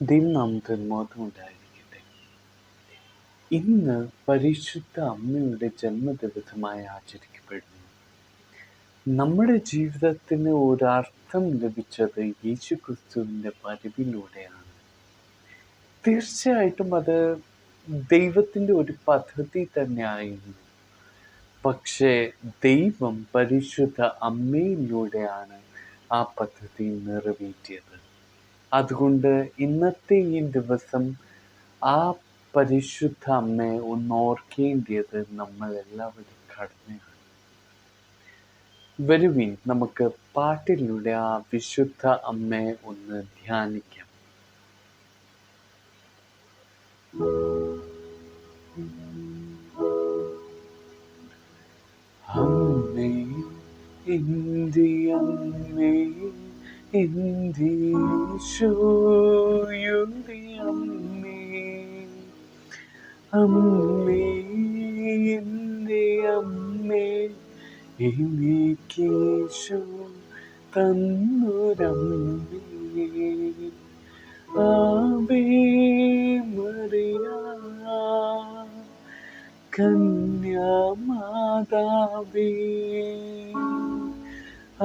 ദൈവനാമത്തിന് മഹത്വം ഉണ്ടായിരിക്കട്ടെ ഇന്ന് പരിശുദ്ധ അമ്മയുടെ ജന്മദിവസമായി ആചരിക്കപ്പെടുന്നു. നമ്മുടെ ജീവിതത്തിന് ഒരർത്ഥം ലഭിച്ചത് യേശു ക്രിസ്തുവിന്റെ വരവിലൂടെയാണ് തീർച്ചയായിട്ടും അത് ദൈവത്തിന്റെ ഒരു പദ്ധതി തന്നെയായിരുന്നു. പക്ഷേ ദൈവം പരിശുദ്ധ അമ്മയിലൂടെയാണ് ആ പദ്ധതി നിറവേറ്റിയത്. അതുകൊണ്ട് ഇന്നത്തെ ഈ ദിവസം ആ പരിശുദ്ധ അമ്മയെ ഒന്ന് ഓർക്കേണ്ടത് നമ്മൾ എല്ലാവരും കടമയാണ് വരുവിൻ നമുക്ക് പാട്ടിലൂടെ ആ വിശുദ്ധ അമ്മയെ ഒന്ന് ധ്യാനിക്കാം. അമ്മേ ഇന്ത്യ അമ്മേ എന്റെ ഈശോയുടെ അമ്മേ അമ്മേ എന്റെ അമ്മേ എനിക്കേശു തന്നുരമ്മേ. ആവേ മറിയ കന്യാമാതാവേ. മറിയ